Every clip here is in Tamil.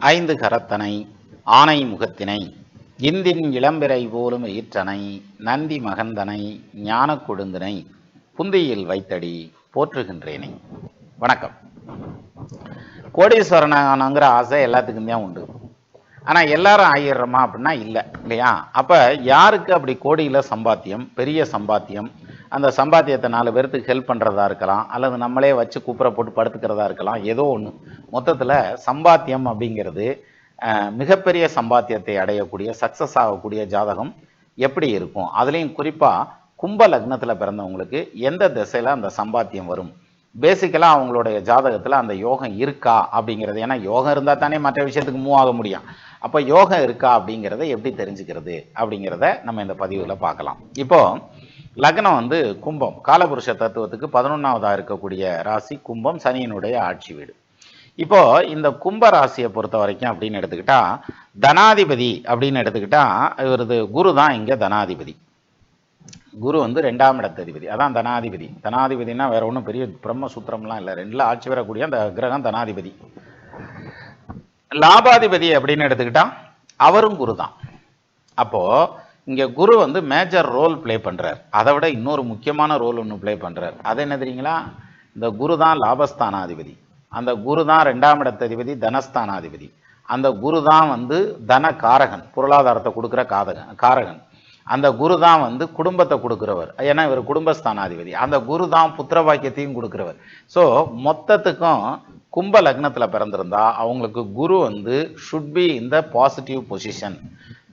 ஐந்து கரத்தனை ஆனை முகத்தினை இந்தின் இளம்பிறை போலும் ஈற்றனை நந்தி மகந்தனை ஞான கொழுந்தினை புந்தியில் வைத்தடி போற்றுகின்றேனே. வணக்கம். கோடீஸ்வரனாங்கிற ஆசை எல்லாத்துக்குமே உண்டு. ஆனால் எல்லாரும் ஆயிடுறோமா அப்படின்னா இல்லை இல்லையா? அப்போ யாருக்கு அப்படி கோடியில் சம்பாத்தியம் பெரிய சம்பாத்தியம் அந்த சம்பாத்தியத்தை நாலு பேர்த்துக்கு ஹெல்ப் பண்ணுறதா இருக்கலாம் அல்லது நம்மளே வச்சு கூப்பிட போட்டு படுத்துக்கிறதா இருக்கலாம் ஏதோ ஒன்று மொத்தத்தில் சம்பாத்தியம் அப்படிங்கிறது மிகப்பெரிய சம்பாத்தியத்தை அடையக்கூடிய சக்ஸஸ் ஆகக்கூடிய ஜாதகம் எப்படி இருக்கும்? அதுலேயும் குறிப்பாக கும்ப லக்னத்தில் பிறந்தவங்களுக்கு எந்த திசையில் அந்த சம்பாத்தியம் வரும்? பேசிக்கலாக அவங்களுடைய ஜாதகத்தில் அந்த யோகம் இருக்கா அப்படிங்கிறது. ஏன்னா யோகம் இருந்தால் தானே மற்ற விஷயத்துக்கு மூவ் ஆக முடியும். அப்போ யோகம் இருக்கா அப்படிங்கிறத எப்படி தெரிஞ்சுக்கிறது அப்படிங்கிறத நம்ம இந்த பதிவில் பார்க்கலாம். இப்போது லக்னம் வந்து கும்பம். காலபுருஷ தத்துவத்துக்கு பதினொன்றாவதாக இருக்கக்கூடிய ராசி கும்பம் சனியினுடைய ஆட்சி வீடு. இப்போ இந்த கும்ப ராசியை பொறுத்த வரைக்கும் அப்படின்னு எடுத்துக்கிட்டா தனாதிபதி அப்படின்னு எடுத்துக்கிட்டா இவரது குரு தான் இங்கே தனாதிபதி. குரு வந்து ரெண்டாம் இடத்ததிபதி. அதான் தனாதிபதி. தனாதிபதினா வேற ஒன்றும் பெரிய பிரம்ம சூத்திரம்லாம் இல்லை. ரெண்டுல ஆட்சி வரக்கூடிய அந்த கிரகம் தனாதிபதி. லாபாதிபதி அப்படின்னு எடுத்துக்கிட்டா அவரும் குரு தான். அப்போ இங்கே குரு வந்து மேஜர் ரோல் ப்ளே பண்ணுறார் அதை விட இன்னொரு முக்கியமான ரோல் ஒன்று ப்ளே பண்ணுறார் அது என்ன தெரியுங்களா? இந்த குரு தான் லாபஸ்தானாதிபதி. அந்த குரு தான் ரெண்டாம் இடத்ததிபதி தனஸ்தானாதிபதி. அந்த குரு தான் வந்து தன காரகன் பொருளாதாரத்தை கொடுக்குற காதகன் காரகன். அந்த குரு தான் வந்து குடும்பத்தை கொடுக்குறவர். ஏன்னா இவர் குடும்பஸ்தானாதிபதி. அந்த குரு தான் புத்திர வாக்கியத்தையும் கொடுக்குறவர். ஸோ மொத்தத்துக்கும் கும்ப லக்னத்தில் பிறந்திருந்தா அவங்களுக்கு குரு வந்து ஷுட் பி இந்த பாசிட்டிவ் பொசிஷன்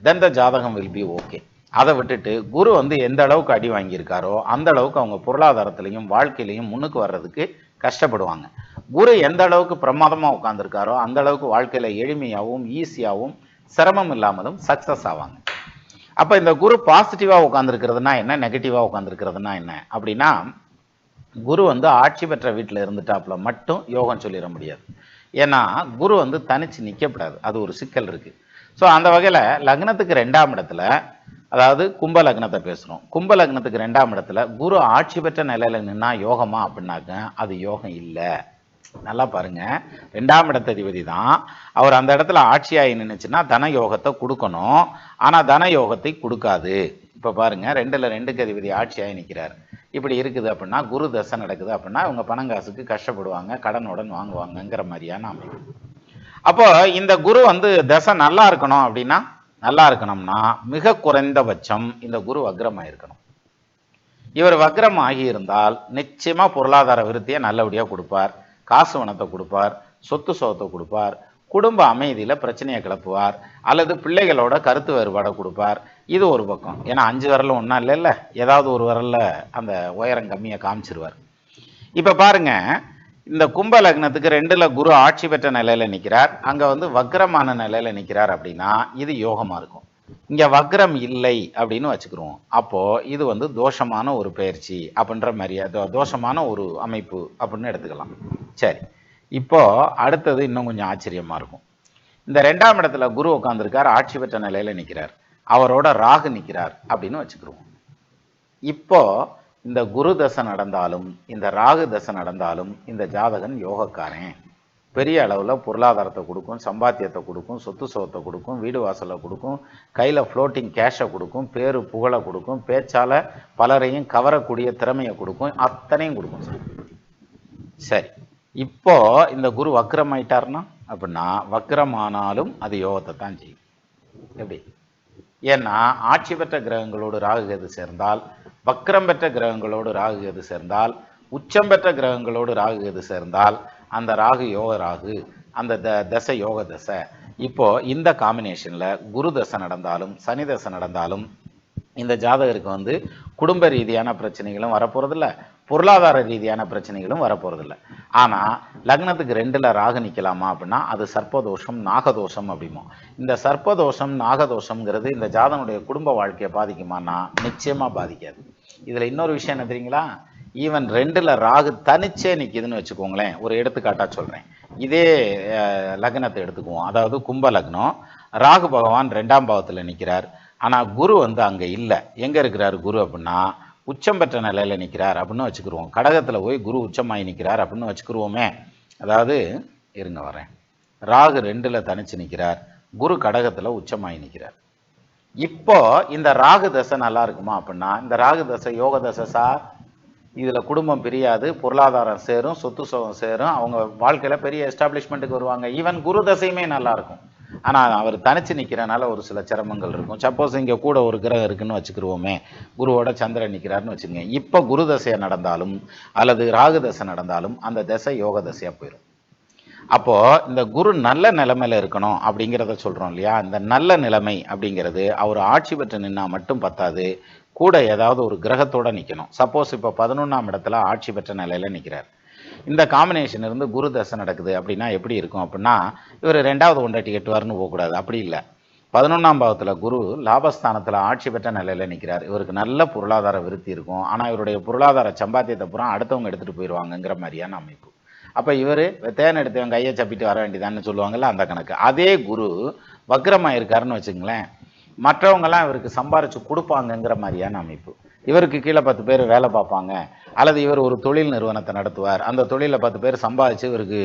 தென் த ஜாதகம் வில் பி ஓகே அதை விட்டுட்டு குரு வந்து எந்த அளவுக்கு அடி வாங்கியிருக்காரோ அந்த அளவுக்கு அவங்க பொருளாதாரத்திலையும் வாழ்க்கையிலையும் முன்னுக்கு வர்றதுக்கு கஷ்டப்படுவாங்க. குரு எந்த அளவுக்கு பிரமாதமாக உட்காந்துருக்காரோ அந்த அளவுக்கு வாழ்க்கையில் எளிமையாகவும் ஈஸியாகவும் சிரமம் இல்லாமலும் சக்ஸஸ் ஆவாங்க. அப்போ இந்த குரு பாசிட்டிவாக உட்காந்துருக்கிறதுனா என்ன? நெகட்டிவாக உட்காந்துருக்கிறதுனா என்ன? அப்படின்னா குரு வந்து ஆட்சி பெற்ற வீட்டில் இருந்துட்டாப்புல மட்டும் யோகம் சொல்லிட முடியாது. ஏன்னா குரு வந்து தனிச்சு நிற்கப்படாது அது ஒரு சிக்கல் இருக்குது ஸோ அந்த வகையில் லக்னத்துக்கு ரெண்டாம் இடத்துல அதாவது கும்ப லக்னத்தை பேசுகிறோம் கும்ப லக்னத்துக்கு ரெண்டாம் இடத்துல குரு ஆட்சி பெற்ற நிலையில் நின்னா யோகமா அப்படின்னாக்க அது யோகம் இல்லை. நல்லா பாருங்க. ரெண்டாம் இடத்ததிபதி தான். அவர் அந்த இடத்துல ஆட்சியாகி நின்றுச்சுன்னா தன யோகத்தை கொடுக்கணும். ஆனால் தன யோகத்தை கொடுக்காது. இப்போ பாருங்க ரெண்டில் ரெண்டுக்கு அதிபதி ஆட்சியாகி நிற்கிறார் இப்படி இருக்குது அப்படின்னா குரு தசை நடக்குது அப்படின்னா இவங்க பணங்காசுக்கு கஷ்டப்படுவாங்க கடனுடன் வாங்குவாங்கங்கிற மாதிரியான அமைப்பு. அப்போ இந்த குரு வந்து தசை நல்லா இருக்கணும் அப்படின்னா நல்லா இருக்கணும்னா மிக குறைந்தபட்சம் இந்த குரு வக்ரமாக இருக்கணும் இவர் வக்ரம் ஆகியிருந்தால் நிச்சயமா பொருளாதார விருத்தியை நல்லபடியாக கொடுப்பார் காசு வனத்தை கொடுப்பார் சொத்து சோகத்தை கொடுப்பார் குடும்ப அமைதியில பிரச்சனையை கிளப்புவார் அல்லது பிள்ளைகளோட கருத்து வேறுபாடை கொடுப்பார். இது ஒரு பக்கம். ஏன்னா அஞ்சு விரலும் ஒன்றா இல்லைல்ல? ஏதாவது ஒரு வரல அந்த உயரம் கம்மியை காமிச்சிருவார். இப்போ பாருங்க இந்த கும்ப லக்னத்துக்கு ரெண்டுல குரு ஆட்சி பெற்ற நிலையில நிற்கிறார் அங்க வந்து வக்ரமான நிலையில நிற்கிறார் அப்படின்னா இது யோகமா இருக்கும். இங்க வக்ரம் இல்லை அப்படின்னு வச்சுக்கிறோம் அப்போ இது வந்து தோஷமான ஒரு பயிற்சி அப்படின்ற மாதிரி தோஷமான ஒரு அமைப்பு அப்படின்னு எடுத்துக்கலாம். சரி. இப்போ அடுத்தது இன்னும் கொஞ்சம் ஆச்சரியமா இருக்கும். இந்த ரெண்டாம் இடத்துல குரு உட்காந்துருக்கார் ஆட்சி பெற்ற நிலையில நிற்கிறார் அவரோட ராகு நிற்கிறார் அப்படின்னு வச்சுக்கிறோம் இப்போ இந்த குரு தசை நடந்தாலும் இந்த ராகு தசை நடந்தாலும் இந்த ஜாதகன் யோகக்காரன். பெரிய அளவில் பொருளாதாரத்தை கொடுக்கும் சம்பாத்தியத்தை கொடுக்கும் சொத்து சுகத்தை கொடுக்கும் வீடு வாசலை கொடுக்கும் கையில் ஃப்ளோட்டிங் கேஷை கொடுக்கும் பேரு புகழை கொடுக்கும் பேச்சால பலரையும் கவரக்கூடிய திறமையை கொடுக்கும் அத்தனையும் கொடுக்கும் சார். சரி. இப்போ இந்த குரு வக்ரம் ஆயிட்டாருன்னா அப்படின்னா வக்ரமானாலும் அது யோகத்தை தான் செய்யும். எப்படி? ஏன்னா ஆட்சி பெற்ற கிரகங்களோடு ராகு கேது சேர்ந்தால் வக்ரம் பெற்ற கிரகங்களோடு ராகு எது சேர்ந்தால் உச்சம் பெற்ற கிரகங்களோடு ராகு எது சேர்ந்தால் அந்த ராகு யோக ராகு அந்த த தசை யோக தசை. இப்போ இந்த காம்பினேஷனில் குரு தசை நடந்தாலும் சனி தசை நடந்தாலும் இந்த ஜாதகருக்கு வந்து குடும்ப ரீதியான பிரச்சனைகளும் வரப்போகிறதில்ல பொருளாதார ரீதியான பிரச்சனைகளும் வரப்போகிறதில்ல ஆனால் லக்னத்துக்கு ரெண்டில் ராகு நிற்கலாமா அப்படின்னா அது சர்ப்பதோஷம் நாகதோஷம் அப்படிமோ இந்த சர்ப்பதோஷம் நாகதோஷம்ங்கிறது இந்த ஜாதனுடைய குடும்ப வாழ்க்கையை பாதிக்குமானா நிச்சயமாக பாதிக்காது. இதுல இன்னொரு விஷயம் என்ன தெரியுங்களா? ஈவன் ரெண்டுல ராகு தனிச்சே நிற்கிதுன்னு வச்சுக்கோங்களேன். ஒரு எடுத்துக்காட்டா சொல்றேன். இதே லக்னத்தை எடுத்துக்குவோம். அதாவது கும்ப லக்னம். ராகு பகவான் ரெண்டாம் பாவத்துல நிற்கிறார் ஆனா குரு வந்து அங்க இல்லை. எங்க இருக்கிறார் குரு அப்படின்னா உச்சம் பெற்ற நிலையில நிற்கிறார் அப்படின்னு வச்சுக்கிருவோம். கடகத்துல போய் குரு உச்சமாகி நிற்கிறார் அப்படின்னு வச்சுக்கிருவோமே. அதாவது இருங்க வரேன். ராகு ரெண்டுல தனிச்சு நிற்கிறார் குரு கடகத்துல உச்சமாகி நிற்கிறார் இப்போ இந்த ராகு தசை நல்லா இருக்குமா அப்படின்னா இந்த ராகு தசை யோக தசை சார் இதில் குடும்பம் பிரியாது பொருளாதாரம் சேரும் சொத்து சுகம் சேரும் அவங்க வாழ்க்கையில் பெரிய எஸ்டாப்ளிஷ்மெண்ட்டுக்கு வருவாங்க. ஈவன் குரு தசையுமே நல்லாயிருக்கும் ஆனால் அவர் தனிச்சு நிற்கிறனால ஒரு சில சிரமங்கள் இருக்கும். சப்போஸ் இங்கே கூட ஒரு கிரகம் இருக்குன்னு வச்சுக்கிருவோமே குருவோட சந்திரன் நிற்கிறாருன்னு வச்சுக்கோங்க. இப்போ குரு தசையை நடந்தாலும் அல்லது ராகு தசை நடந்தாலும் அந்த தசை யோக தசையாக போயிடும் அப்போ இந்த குரு நல்ல நிலைமையில இருக்கணும் அப்படிங்கிறத சொல்றோம் இல்லையா? இந்த நல்ல நிலைமை அப்படிங்கிறது அவர் ஆட்சி பெற்று நின்னா மட்டும் பத்தாது. கூட ஏதாவது ஒரு கிரகத்தோட நிக்கணும். சப்போஸ் இப்போ பதினொன்றாம் இடத்துல ஆட்சி பெற்ற நிலையில நிக்கிறார். இந்த காம்பினேஷன் இருந்து குரு தசை நடக்குது அப்படின்னா எப்படி இருக்கும் அப்படின்னா இவர் ரெண்டாவது ஒன்றாட்டி கெட்டுவார்னு போகக்கூடாது அப்படி இல்லை. பதினொன்றாம் பாவத்தில் குரு லாபஸ்தானத்தில் ஆட்சி பெற்ற நிலையில் நிற்கிறார் இவருக்கு நல்ல பொருளாதார விருத்தி இருக்கும். ஆனால் இவருடைய பொருளாதார சம்பாத்தியத்தை பூரா அடுத்தவங்க எடுத்துகிட்டு போயிடுவாங்கங்கிற மாதிரியான அமைப்பு. அப்போ இவர் தேன் எடுத்தவன் கையை சப்பிட்டு வர வேண்டியதான்னு சொல்லுவாங்கல்ல அந்த கணக்கு. அதே குரு வக்ரமாக இருக்காருன்னு வச்சுங்களேன் மற்றவங்கெல்லாம் இவருக்கு சம்பாரிச்சு கொடுப்பாங்கங்கிற மாதிரியான அமைப்பு. இவருக்கு கீழே பத்து பேர் வேலை பார்ப்பாங்க. அல்லது இவர் ஒரு தொழில் நிறுவனத்தை நடத்துவார். அந்த தொழிலில் பத்து பேர் சம்பாதிச்சு இவருக்கு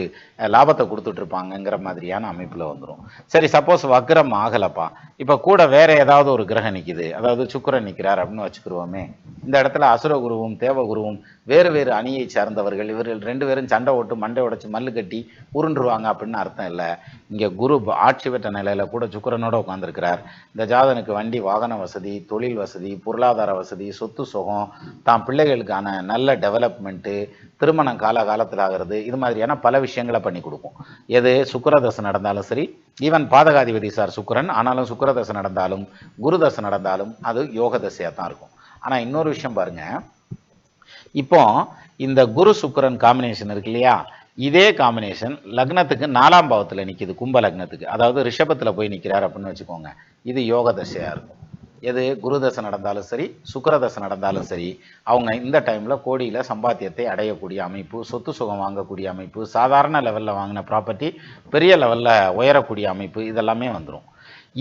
லாபத்தை கொடுத்துட்டு இருப்பாங்கங்கிற மாதிரியான அமைப்பில் வந்துடும் சரி சப்போஸ் வக்ரம் ஆகலப்பா. இப்போ கூட வேற ஏதாவது ஒரு கிரகம் நிற்கிது அதாவது சுக்கரன் நிற்கிறார் அப்படின்னு வச்சுக்கிருவோமே. இந்த இடத்துல அசுரகுருவும் தேவகுருவும் வேறு வேறு அணியை சார்ந்தவர்கள் இவர்கள் ரெண்டு பேரும் சண்டை ஓட்டு மண்டை உடைச்சு மல்லு கட்டி உருண்டுருவாங்க அப்படின்னு அர்த்தம் இல்லை. இங்கே குரு ஆட்சி பெற்ற நிலையில் கூட சுக்கரனோட உட்காந்துருக்கிறார் இந்த ஜாதனுக்கு வண்டி வாகன வசதி தொழில் வசதி பொருளாதார வசதி சொத்து சுகம் தான் பிள்ளைகளுக்கான நல்ல நல்ல டெவலப்மெண்ட்டு திருமணம் கால காலத்தில் ஆகிறது இது மாதிரியான பல விஷயங்களை பண்ணி கொடுக்கும். எது? சுக்கரதசை நடந்தாலும் சரி ஈவன் பாதகாதிபதி சார் சுக்கரன் ஆனாலும் சுக்கரதசை நடந்தாலும் குருதசை நடந்தாலும் அது யோக தசையாக தான் இருக்கும். ஆனால் இன்னொரு விஷயம் பாருங்கள் இப்போ இந்த குரு சுக்கரன் காம்பினேஷன் இருக்கு இல்லையா? இதே காம்பினேஷன் லக்னத்துக்கு நாலாம் பாவத்தில் நிற்கிது கும்ப லக்னத்துக்கு. அதாவது ரிஷபத்தில் போய் நிற்கிறார் அப்படின்னு வச்சுக்கோங்க. இது யோக தசையாக இருக்கும். எது? குரு தசை நடந்தாலும் சரி சுக்கிர தசை நடந்தாலும் சரி அவங்க இந்த டைமில் கோடியில் சம்பாத்தியத்தை அடையக்கூடிய அமைப்பு சொத்து சுகம் வாங்கக்கூடிய அமைப்பு சாதாரண லெவலில் வாங்கின ப்ராப்பர்ட்டி பெரிய லெவலில் உயரக்கூடிய அமைப்பு இதெல்லாமே வந்துடும்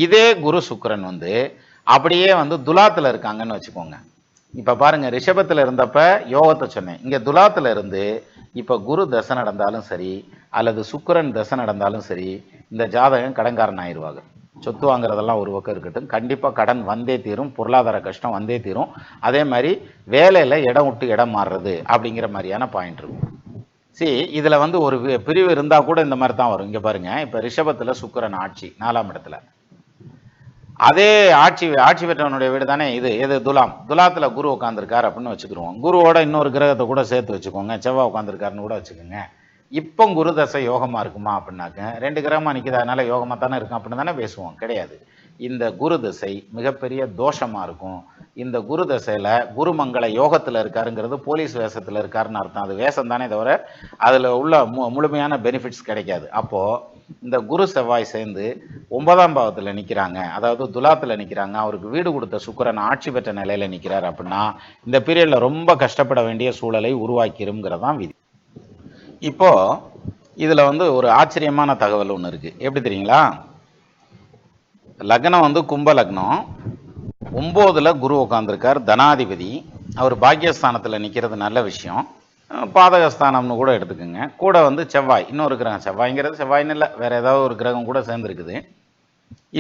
இதே குரு சுக்கரன் வந்து அப்படியே வந்து துலாத்தில் இருக்காங்கன்னு வச்சுக்கோங்க. இப்போ பாருங்கள் ரிஷபத்தில் இருந்தப்ப யோகத்தை சொன்னேன். இங்கே துலாத்தில் இருந்து இப்போ குரு தசை நடந்தாலும் சரி அல்லது சுக்கரன் தசை நடந்தாலும் சரி இந்த ஜாதகம் கடன்காரன் ஆயிடுவாங்க. சொத்து வாங்குறதெல்லாம் ஒரு பக்கம் இருக்கட்டும். கண்டிப்பாக கடன் வந்தே தீரும். பொருளாதார கஷ்டம் வந்தே தீரும். அதே மாதிரி வேலையில் இடம் விட்டு இடம் மாறுறது அப்படிங்கிற மாதிரியான பாயிண்ட் இருக்கும். சரி இதில் வந்து ஒரு பிரிவு இருந்தால் கூட இந்த மாதிரி தான் வரும். இங்கே பாருங்க. இப்போ ரிஷபத்தில் சுக்கரன் ஆட்சி நாலாம் இடத்துல. அதே ஆட்சி ஆட்சி பெற்றவனுடைய வீடு தானே இது? எது? துலாம். துலாத்தில் குரு உட்காந்துருக்கார் அப்படின்னு வச்சுக்கிருவோம். குருவோட இன்னொரு கிரகத்தை கூட சேர்த்து வச்சுக்கோங்க. செவ்வாய் உட்காந்துருக்காருன்னு கூட வச்சுக்கோங்க. இப்போ குரு தசை யோகமாக இருக்குமா அப்படின்னாக்க ரெண்டு கிரகமாக நிற்கிது அதனால் யோகமாக தானே இருக்கும் அப்படின்னு தானே பேசுவோம். கிடையாது. இந்த குரு தசை மிகப்பெரிய தோஷமாக இருக்கும். இந்த குரு தசையில் குருமங்கள யோகத்தில் இருக்காருங்கிறது போலீஸ் வேஷத்தில் இருக்காருன்னு அர்த்தம். அது வேஷம் தானே தவிர அதில் உள்ள மு- முழுமையான பெனிஃபிட்ஸ் கிடைக்காது. அப்போது இந்த குரு செவ்வாய் சேர்ந்து ஒன்பதாம் பாவத்தில் நிற்கிறாங்க அதாவது துலாத்தில் நிற்கிறாங்க அவருக்கு வீடு கொடுத்த சுக்கரன் ஆட்சி பெற்ற நிலையில் நிற்கிறார் அப்படின்னா இந்த பீரியடில் ரொம்ப கஷ்டப்பட வேண்டிய சூழலை உருவாக்கிருங்கிறதான் விதி. இப்போது இதில் வந்து ஒரு ஆச்சரியமான தகவல் ஒன்று இருக்குது எப்படி தெரியுங்களா? லக்னம் வந்து கும்ப லக்னம். ஒம்போதில் குரு உட்காந்துருக்கார் தனாதிபதி. அவர் பாக்கியஸ்தானத்துல நிற்கிறது நல்ல விஷயம். பாதகஸ்தானம்னு கூட எடுத்துக்கோங்க. கூட வந்து செவ்வாய் இன்னொரு கிரகம். செவ்வாய்ங்கிறது செவ்வாய்னு இல்லை வேறு ஏதாவது ஒரு கிரகம் கூட சேர்ந்துருக்குது.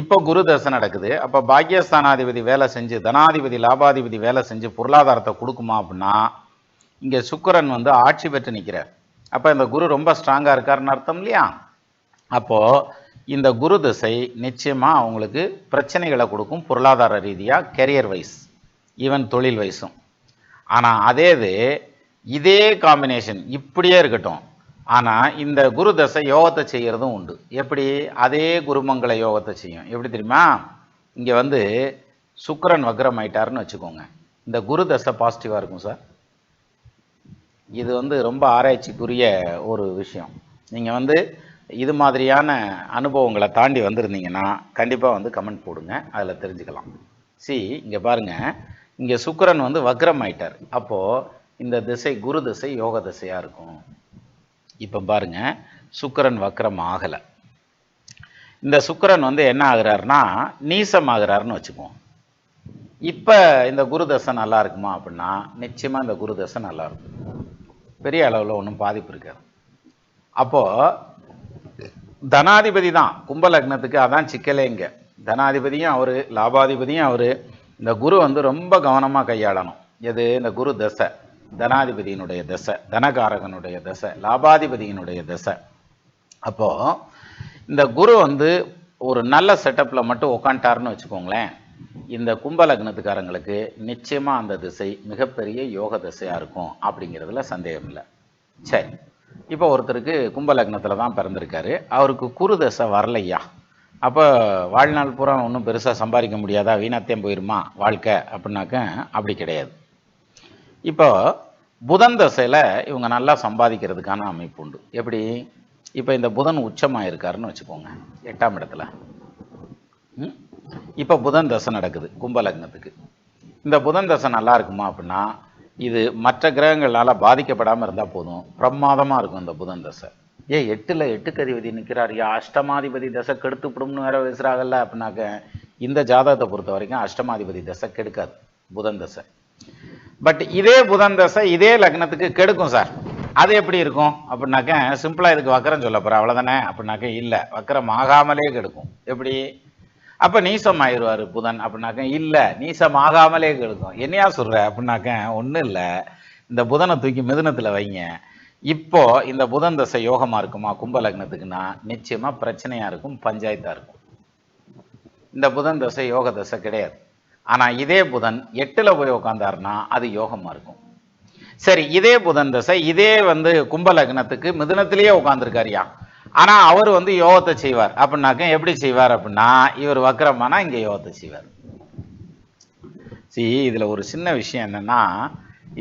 இப்போ குரு தசை நடக்குது. அப்போ பாக்கியஸ்தானாதிபதி வேலை செஞ்சு தனாதிபதி லாபாதிபதி வேலை செஞ்சு பொருளாதாரத்தை கொடுக்குமா அப்படின்னா இங்கே சுக்கரன் வந்து ஆட்சி பெற்று நிற்கிறார் அப்போ இந்த குரு ரொம்ப ஸ்ட்ராங்காக இருக்காருன்னு அர்த்தம் இல்லையா? அப்போது இந்த குரு திசை நிச்சயமாக அவங்களுக்கு பிரச்சனைகளை கொடுக்கும் பொருளாதார ரீதியாக கெரியர் வைஸ் ஈவன் தொழில் வைஸும் ஆனால் அதே இது இதே காம்பினேஷன் இப்படியே இருக்கட்டும். ஆனால் இந்த குரு தசை யோகத்தை செய்கிறதும் உண்டு. எப்படி? அதே குருமங்கள யோகத்தை செய்யும். எப்படி தெரியுமா? இங்கே வந்து சுக்கரன் வக்ரம் ஆயிட்டாருன்னு வச்சுக்கோங்க. இந்த குரு தசை பாசிட்டிவாக இருக்கும் சார். இது வந்து ரொம்ப ஆராய்ச்சிக்குரிய ஒரு விஷயம். நீங்கள் வந்து இது மாதிரியான அனுபவங்களை தாண்டி வந்திருந்தீங்கன்னா கண்டிப்பாக வந்து கமெண்ட் போடுங்க. அதில் தெரிஞ்சுக்கலாம். சி இங்கே பாருங்க. இங்கே சுக்கரன் வந்து வக்ரம் ஆயிட்டார். அப்போது இந்த திசை குரு திசை யோக திசையாக இருக்கும். இப்போ பாருங்க. சுக்கரன் வக்ரம் ஆகலை. இந்த சுக்கரன் வந்து என்ன ஆகிறாருன்னா நீசம் ஆகுறாருன்னு வச்சுக்குவோம். இப்போ இந்த குரு தசை நல்லா இருக்குமா அப்படின்னா நிச்சயமாக இந்த குரு தசை நல்லா இருக்கும். பெரிய அளவில் ஒன்றும் பாதிப்பு இருக்காது. அப்போது தனாதிபதி தான் கும்ப லக்னத்துக்கு அதான் சிக்கலே இங்கே. தனாதிபதியும் அவர் லாபாதிபதியும் அவர் இந்த குரு வந்து ரொம்ப கவனமாக கையாளணும். எது? இந்த குரு தசை. தனாதிபதியினுடைய தசை தனகாரகனுடைய தசை லாபாதிபதியினுடைய தசை. அப்போது இந்த குரு வந்து ஒரு நல்ல செட்டப்பில் மட்டும் உக்காண்டாருன்னு வச்சுக்கோங்களேன். இந்த கும்ப லக்னத்துக்காரங்களுக்கு நிச்சயமா அந்த திசை மிகப்பெரிய யோக திசையாக இருக்கும் அப்படிங்கிறதுல சந்தேகம் இல்லை. சரி. இப்போ ஒருத்தருக்கு கும்ப தான் பிறந்திருக்காரு. அவருக்கு குரு தசை வரலையா? அப்போ வாழ்நாள் பூரா ஒன்றும் பெருசா சம்பாதிக்க முடியாதா? வீணாத்தியம் போயிருமா வாழ்க்கை அப்படின்னாக்க அப்படி கிடையாது. இப்போ புதன் தசையில் இவங்க நல்லா சம்பாதிக்கிறதுக்கான அமைப்பு உண்டு. எப்படி? இப்போ இந்த புதன் உச்சமாக இருக்காருன்னு வச்சுக்கோங்க. எட்டாம் இடத்துல. ம்? இப்போ புதன் தசை நடக்குது கும்பலக்னத்துக்கு. இந்த புதன் தசை நல்லா இருக்குமா அப்படின்னா இது மற்ற கிரகங்களால பாதிக்கப்படாம இருந்தா போதும். பிரமாதமா இருக்கும் இந்த புதன் தசை. ஏ எட்டுல எட்டுக்கு அதிபதி நிற்கிறார் யா அஷ்டமாதிபதி தசை கெடுத்துப்படும்னு வேற பேசுகிறாங்கல்ல அப்படின்னாக்க இந்த ஜாதகத்தை பொறுத்த வரைக்கும் அஷ்டமாதிபதி தசை கெடுக்காது புதன் தசை. பட் இதே புதன் தசை இதே லக்னத்துக்கு கெடுக்கும் சார். அது எப்படி இருக்கும் அப்படின்னாக்க சிம்பிளா இதுக்கு வக்கரம் சொல்ல போகிறேன் அவ்வளோதானே அப்படின்னாக்க இல்ல. வக்கரம் ஆகாமலே கெடுக்கும். எப்படி? அப்ப நீசம் ஆயிடுவாரு புதன் அப்படின்னாக்க இல்ல நீசம் ஆகாமலே கெடுக்கும். என்னையா சொல்ற அப்படின்னாக்க ஒண்ணும் இல்ல. இந்த புதனை தூக்கி மிதுனத்துல வைங்க. இப்போ இந்த புதன் தசை யோகமா இருக்குமா கும்ப லக்னத்துக்குன்னா நிச்சயமா பிரச்சனையா இருக்கும் பஞ்சாயத்தா இருக்கும். இந்த புதன் தசை யோக தசை கிடையாது. ஆனா இதே புதன் எட்டுல போய் உட்காந்தாருன்னா அது யோகமா இருக்கும். சரி இதே புதன் தசை இதே வந்து கும்ப லக்னத்துக்கு மிதுனத்திலேயே உட்காந்துருக்காருயா ஆனா அவர் வந்து யோகத்தை செய்வார். அப்படின்னாக்க எப்படி செய்வார் அப்படின்னா இவர் வக்கரமானா இங்க யோகத்தை செய்வார். சி இதுல ஒரு சின்ன விஷயம் என்னன்னா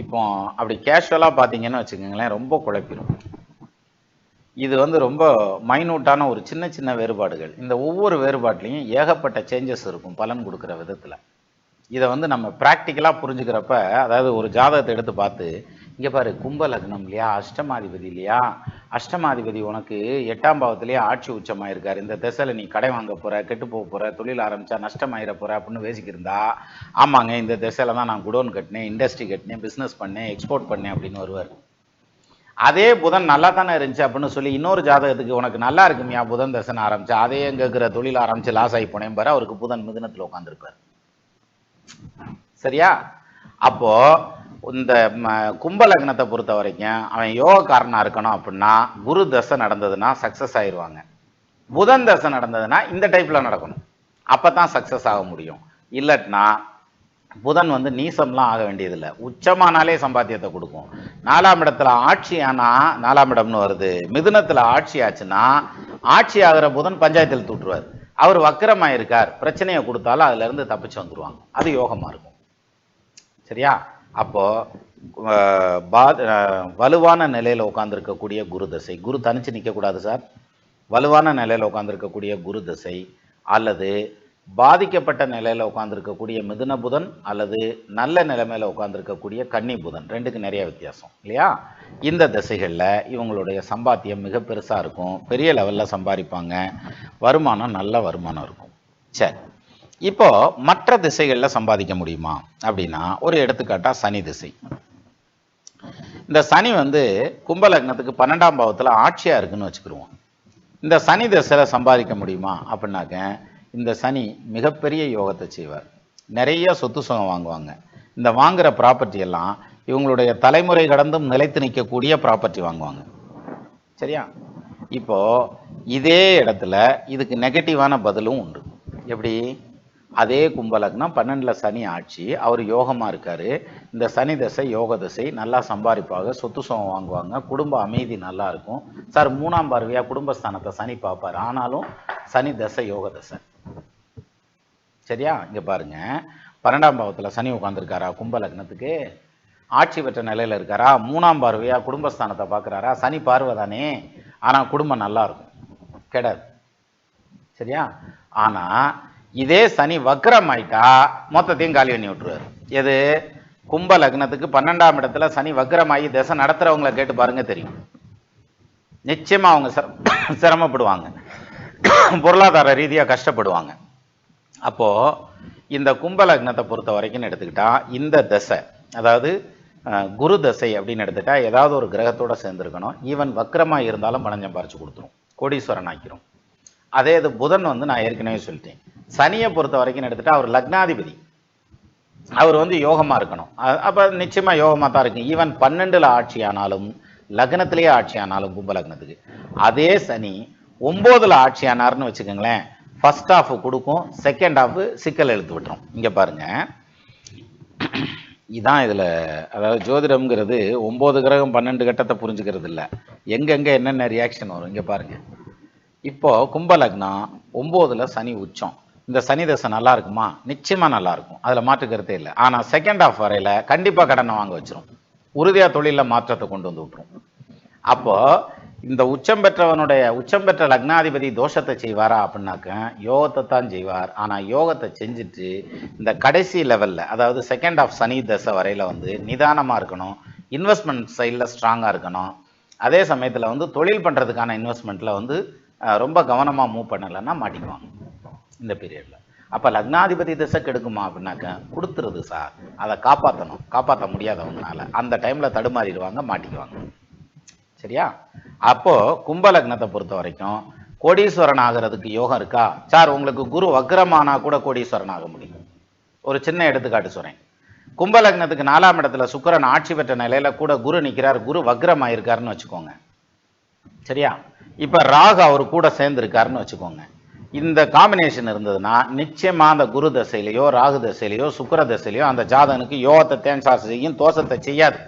இப்போ அப்படி கேஷுவலா பார்த்தீங்கன்னு வச்சுக்கோங்களேன் ரொம்ப குழப்பிடும் இது வந்து ரொம்ப மைனூட்டான ஒரு சின்ன சின்ன வேறுபாடுகள். இந்த ஒவ்வொரு வேறுபாட்லேயும் ஏகப்பட்ட சேஞ்சஸ் இருக்கும் பலன் கொடுக்குற விதத்துல. இதை வந்து நம்ம ப்ராக்டிக்கலா புரிஞ்சுக்கிறப்ப அதாவது ஒரு ஜாதகத்தை எடுத்து பார்த்து இங்க பாரு கும்ப லக்னம் இல்லையா? அஷ்டமாதிபதி இல்லையா? அஷ்டமாதிபதி உனக்கு எட்டாம் பாவத்திலேயே ஆட்சி உச்சமாயிருக்காரு. இந்த திசையில் நீ கடை வாங்க போற கெட்டு போக போற தொழில் ஆரம்பித்தா நஷ்டமாயிர போற அப்படின்னு பேசிக்கிருந்தா ஆமாங்க இந்த திசையில தான் நான் குடோன் கட்டினேன் இண்டஸ்ட்ரி கட்டினேன் பிசினஸ் பண்ணேன் எக்ஸ்போர்ட் பண்ணேன் அப்படின்னு வருவார். அதே புதன் நல்லா தானே இருந்துச்சு அப்படின்னு சொல்லி இன்னொரு ஜாதகத்துக்கு உனக்கு நல்லா இருக்குமியா? புதன் தசனை ஆரம்பிச்சா அதே இருக்கிற தொழில் ஆரம்பிச்சு லாஸ் ஆகி போனேன் பாரு அவருக்கு புதன் மிதனத்தில் உட்காந்துருப்பார் சரியா? அப்போ இந்த கும்பலக்னத்தை கும்ப லக்னத்தை பொறுத்த வரைக்கும் அவன் யோகக்காரனாக இருக்கணும் அப்படின்னா குரு தசை நடந்ததுன்னா சக்சஸ் ஆயிருவாங்க. புதன் தசை நடந்ததுன்னா இந்த டைப்ல நடக்கணும். அப்பதான் சக்சஸ் ஆக முடியும். இல்லட்னா புதன் வந்து நீசம்லாம் ஆக வேண்டியதில்லை. உச்சமானாலே சம்பாத்தியத்தை கொடுக்கும். நாலாம் இடத்துல ஆட்சி ஆனா நாலாம் இடம்னு வருது. மிதுனத்துல ஆட்சி ஆச்சுன்னா ஆட்சி ஆகிற புதன் பஞ்சாயத்தில் தூட்டுருவார் அவர் வக்கரமாக இருக்கார் பிரச்சனையை கொடுத்தாலும் அதுல இருந்து தப்பிச்சு வந்துருவாங்க. அது யோகமா இருக்கும். சரியா? அப்போது பா- வலுவான நிலையில் உட்காந்துருக்கக்கூடிய குரு தசை. குரு தனித்து நிற்கக்கூடாது சார். வலுவான நிலையில் உட்காந்துருக்கக்கூடிய குரு தசை அல்லது பாதிக்கப்பட்ட நிலையில் உட்காந்துருக்கக்கூடிய மிதுன புதன் அல்லது நல்ல நிலைமையில் உட்காந்துருக்கக்கூடிய கன்னி புதன். ரெண்டுக்கு நிறைய வித்தியாசம் இல்லையா? இந்த திசைகளில் இவங்களுடைய சம்பாத்தியம் மிக பெருசாக இருக்கும். பெரிய லெவலில் சம்பாதிப்பாங்க. வருமானம் நல்ல வருமானம் இருக்கும். சரி. இப்போ மற்ற திசைகளில் சம்பாதிக்க முடியுமா அப்படின்னா ஒரு எடுத்துக்காட்டா சனி திசை. இந்த சனி வந்து கும்பலக்னத்துக்கு பன்னெண்டாம் பாவத்தில் ஆட்சியா இருக்குன்னு வச்சுக்கிடுவோம் இந்த சனி திசையில் சம்பாதிக்க முடியுமா அப்படின்னாக்க இந்த சனி மிகப்பெரிய யோகத்தை செய்வார். நிறைய சொத்து சுகம் வாங்குவாங்க. இந்த வாங்குற ப்ராப்பர்ட்டி எல்லாம் இவங்களுடைய தலைமுறை கடந்தும் நிலைத்து நிற்கக்கூடிய ப்ராப்பர்ட்டி வாங்குவாங்க. சரியா? இப்போ இதே இடத்துல இதுக்கு நெகட்டிவான பதிலும் உண்டு. எப்படி? அதே கும்பலக்னம் பன்னெண்டில் சனி ஆட்சி அவர் யோகமாக இருக்கார். இந்த சனி தசை யோக தசை நல்லா சம்பாதிப்பாங்க சொத்து சுகம் வாங்குவாங்க குடும்ப அமைதி நல்லா இருக்கும். சார் மூணாம் பார்வையா குடும்பஸ்தானத்தை சனி பார்ப்பார். ஆனாலும் சனி தசை யோக தசை. சரியா? இங்கே பாருங்க. பன்னெண்டாம் பாவத்தில் சனி உட்காந்துருக்காரா கும்பலக்னத்துக்கு? ஆட்சி பெற்ற நிலையில் இருக்காரா? மூணாம் பார்வையா குடும்பஸ்தானத்தை பார்க்குறாரா? சனி பார்வை தானே. ஆனால் குடும்பம் நல்லா இருக்கும். கெடாது சரியா? ஆனால் இதே சனி வக்ரம் ஆயிட்டா மொத்தத்தையும் காலி பண்ணி விட்டுருவார். எது? கும்ப லக்னத்துக்கு பன்னெண்டாம் இடத்துல சனி வக்ரமாகி திசை நடத்துறவங்களை கேட்டு பாருங்க தெரியும். நிச்சயமா அவங்க சிரமப்படுவாங்க. பொருளாதார ரீதியாக கஷ்டப்படுவாங்க. அப்போ இந்த கும்ப லக்னத்தை பொறுத்த வரைக்கும் எடுத்துக்கிட்டா இந்த தசை அதாவது குரு தசை அப்படின்னு எடுத்துட்டா ஏதாவது ஒரு கிரகத்தோட சேர்ந்துருக்கணும். ஈவன் வக்கரமாக இருந்தாலும் பணம் சம்பாரிச்சு கொடுத்துரும். கோடீஸ்வரன் ஆக்கிரும். அதே இது புதன் வந்து நான் ஏற்கனவே சொல்லிட்டேன். சனியை பொறுத்த வரைக்கும் எடுத்துட்டா அவர் லக்னாதிபதி. அவர் வந்து யோகமாக இருக்கணும். அப்போ நிச்சயமாக யோகமாக தான் இருக்கும். ஈவன் பன்னெண்டில் ஆட்சி ஆனாலும் லக்னத்திலேயே ஆட்சி ஆனாலும் கும்ப லக்னத்துக்கு. அதே சனி ஒம்போதில் ஆட்சி ஆனார்னு வச்சுக்கோங்களேன் ஃபர்ஸ்ட் ஹாஃப் கொடுக்கும் செகண்ட் ஹாஃப் சிக்கல் எழுத்து விட்டுரும். இங்கே பாருங்க. இதான் இதில் அதாவது ஜோதிடம்ங்கிறது ஒம்பது கிரகம் பன்னெண்டு கட்டத்தை புரிஞ்சுக்கிறது இல்லை. எங்கெங்கே என்னென்ன ரியாக்ஷன் வரும் இங்கே பாருங்கள் இப்போது கும்ப லக்னம் சனி உச்சம். இந்த சனி தசை நல்லா இருக்குமா? நிச்சயமா நல்லா இருக்கும். அதுல மாற்று கருத்தே இல்லை. ஆனா செகண்ட் ஆஃப் வரையில கண்டிப்பா கடனை வாங்க வச்சிரும். உறுதியா தொழில மாற்றத்தை கொண்டு வந்து விட்டுரும். அப்போ இந்த உச்சம் பெற்றவனுடைய உச்சம் பெற்ற லக்னாதிபதி தோஷத்தை செய்வாரா அப்படின்னாக்க யோகத்தை தான் செய்வார். ஆனால் யோகத்தை செஞ்சுட்டு இந்த கடைசி லெவலில் அதாவது செகண்ட் ஆஃப் சனி தசை வரையில் வந்து நிதானமாக இருக்கணும். இன்வெஸ்ட்மெண்ட் சைடில் ஸ்ட்ராங்காக இருக்கணும். அதே சமயத்தில் வந்து தொழில் பண்ணுறதுக்கான இன்வெஸ்ட்மெண்ட்டில் வந்து ரொம்ப கவனமாக மூவ் பண்ணலைன்னா மாட்டிக்குவாங்க. இந்த பீரியட்ல அப்ப லக்னாதிபதி திசை கெடுக்குமா அப்படின்னாக்க கொடுத்துருது சார். அதை காப்பாற்றணும் காப்பாற்ற முடியாதவங்கனால. அந்த டைம்ல தடுமாறிடுவாங்க மாட்டிக்குவாங்க. சரியா? அப்போ கும்ப லக்னத்தை பொறுத்த வரைக்கும் கோடீஸ்வரன் ஆகிறதுக்கு யோகம் இருக்கா? சார் உங்களுக்கு குரு வக்ரமானா கூட கோடீஸ்வரன் ஆக முடியும். ஒரு சின்ன எடுத்துக்காட்டு சொல்கிறேன் கும்பலக்னத்துக்கு நாலாம் இடத்துல சுக்கரன் ஆட்சி பெற்ற நிலையில கூட குரு நிக்கிறார். குரு வக்ரம் ஆயிருக்காருன்னு வச்சுக்கோங்க. சரியா? இப்ப ராகு அவர் கூட சேர்ந்துருக்காருன்னு வச்சுக்கோங்க. இந்த காம்பினேஷன் இருந்ததுன்னா நிச்சயமா அந்த குரு தசையிலையோ ராகு தசையிலையோ சுக்கர தசையிலையோ அந்த ஜாதகனுக்கு யோகத்தை தேன்சாசு செய்யும் தோஷத்தை செய்யாது.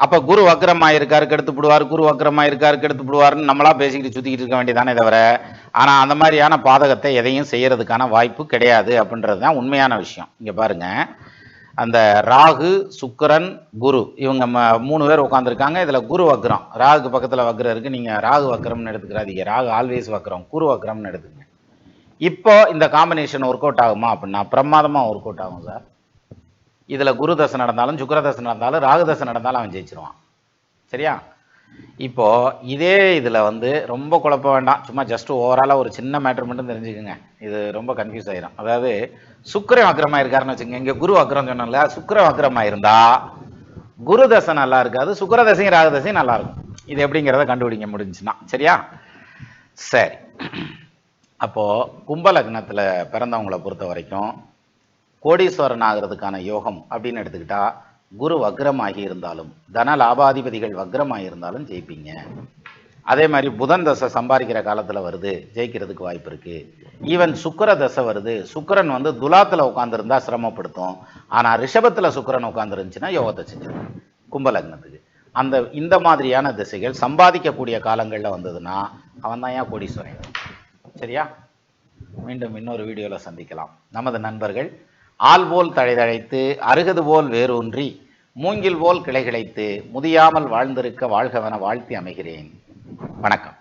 அப்ப குரு வக்ரமா இருக்காரு கெடுத்து விடுவார் குரு வக்ரமா இருக்காரு கெடுத்து விடுவாருன்னு நம்மளா பேசிக்கிட்டு சுத்திக்கிட்டு இருக்க வேண்டியதானே தவிர ஆனா அந்த மாதிரியான பாதகத்தை எதையும் செய்யறதுக்கான வாய்ப்பு கிடையாது அப்படின்றது தான் உண்மையான விஷயம். இங்க பாருங்க. அந்த ராகு சுக்கரன் குரு. இவங்க மூணு பேர் உட்காந்துருக்காங்க இதில் குரு வக்ரம். ராகுக்கு பக்கத்தில் வக்ரம் இருக்குது நீங்கள் ராகு வக்ரம்னு எடுத்துக்கிறாதீங்க. ராகு ஆல்வேஸ் வக்ரம். குரு வக்ரம்னு எடுத்துங்க. இப்போ இந்த காம்பினேஷன் ஒர்க் அவுட் ஆகுமா அப்படின்னா பிரமாதமாக ஒர்க் அவுட் ஆகும் சார். இதில் குரு தசை நடந்தாலும் சுக்கர தசை நடந்தாலும் ராகு தசை நடந்தாலும் அவன் ஜெயிச்சிருவான். சரியா? இப்போ இதே இதுல வந்து ரொம்ப குழப்ப வேண்டாம். சும்மா ஜஸ்ட் ஓவராலாக ஒரு சின்ன மேட்டர் மட்டும் தெரிஞ்சுக்கோங்க. இது ரொம்ப கன்ஃபியூஸ் ஆயிரும். அதாவது சுக்கிரன் வக்ரமா இருக்காருன்னு வச்சுக்கோங்க. இங்க குரு அக்ரம் சொன்னல சுக்கிர வக்ரமா இருந்தா குரு தசை நல்லா இருக்காது சுக்கர தசையும் ராக தசையும் நல்லா இருக்கும். இது எப்படிங்கிறத கண்டுபிடிக்க முடிஞ்சுன்னா சரியா? சரி. அப்போ கும்ப லக்னத்துல பிறந்தவங்களை பொறுத்த வரைக்கும் கோடீஸ்வரன் ஆகிறதுக்கான யோகம் அப்படின்னு எடுத்துக்கிட்டா குரு வக்ரமாகி இருந்தாலும் தன லாபாதிபதிகள் வக்ரமாயிருந்தாலும் ஜெயிப்பீங்க. அதே மாதிரி புதன் தசை சம்பாதிக்கிற காலத்துல வருது ஜெயிக்கிறதுக்கு வாய்ப்பு இருக்கு. ஈவன் சுக்கர தசை வருது சுக்கரன் வந்து துலாத்துல உட்காந்துருந்தா சிரமப்படுத்தும். ஆனா ரிஷபத்துல சுக்கிரன் உட்காந்துருந்துச்சுன்னா யோகத்தை செஞ்சிடும் கும்பலக்னத்துக்கு. அந்த இந்த மாதிரியான திசைகள் சம்பாதிக்கக்கூடிய காலங்கள்ல வந்ததுன்னா அவன் தான் ஏன் கோடீஸ்வரன்? சரியா? மீண்டும் இன்னொரு வீடியோல சந்திக்கலாம். நமது நண்பர்கள் ஆள் போல் தழைதழைத்து அருகது போல் வேரூன்றி மூங்கில் போல் கிளை கிளைத்து முதியாமல் வாழ்ந்திருக்க வாழ்கவன வாழ்த்தி அமைகிறேன். வணக்கம்.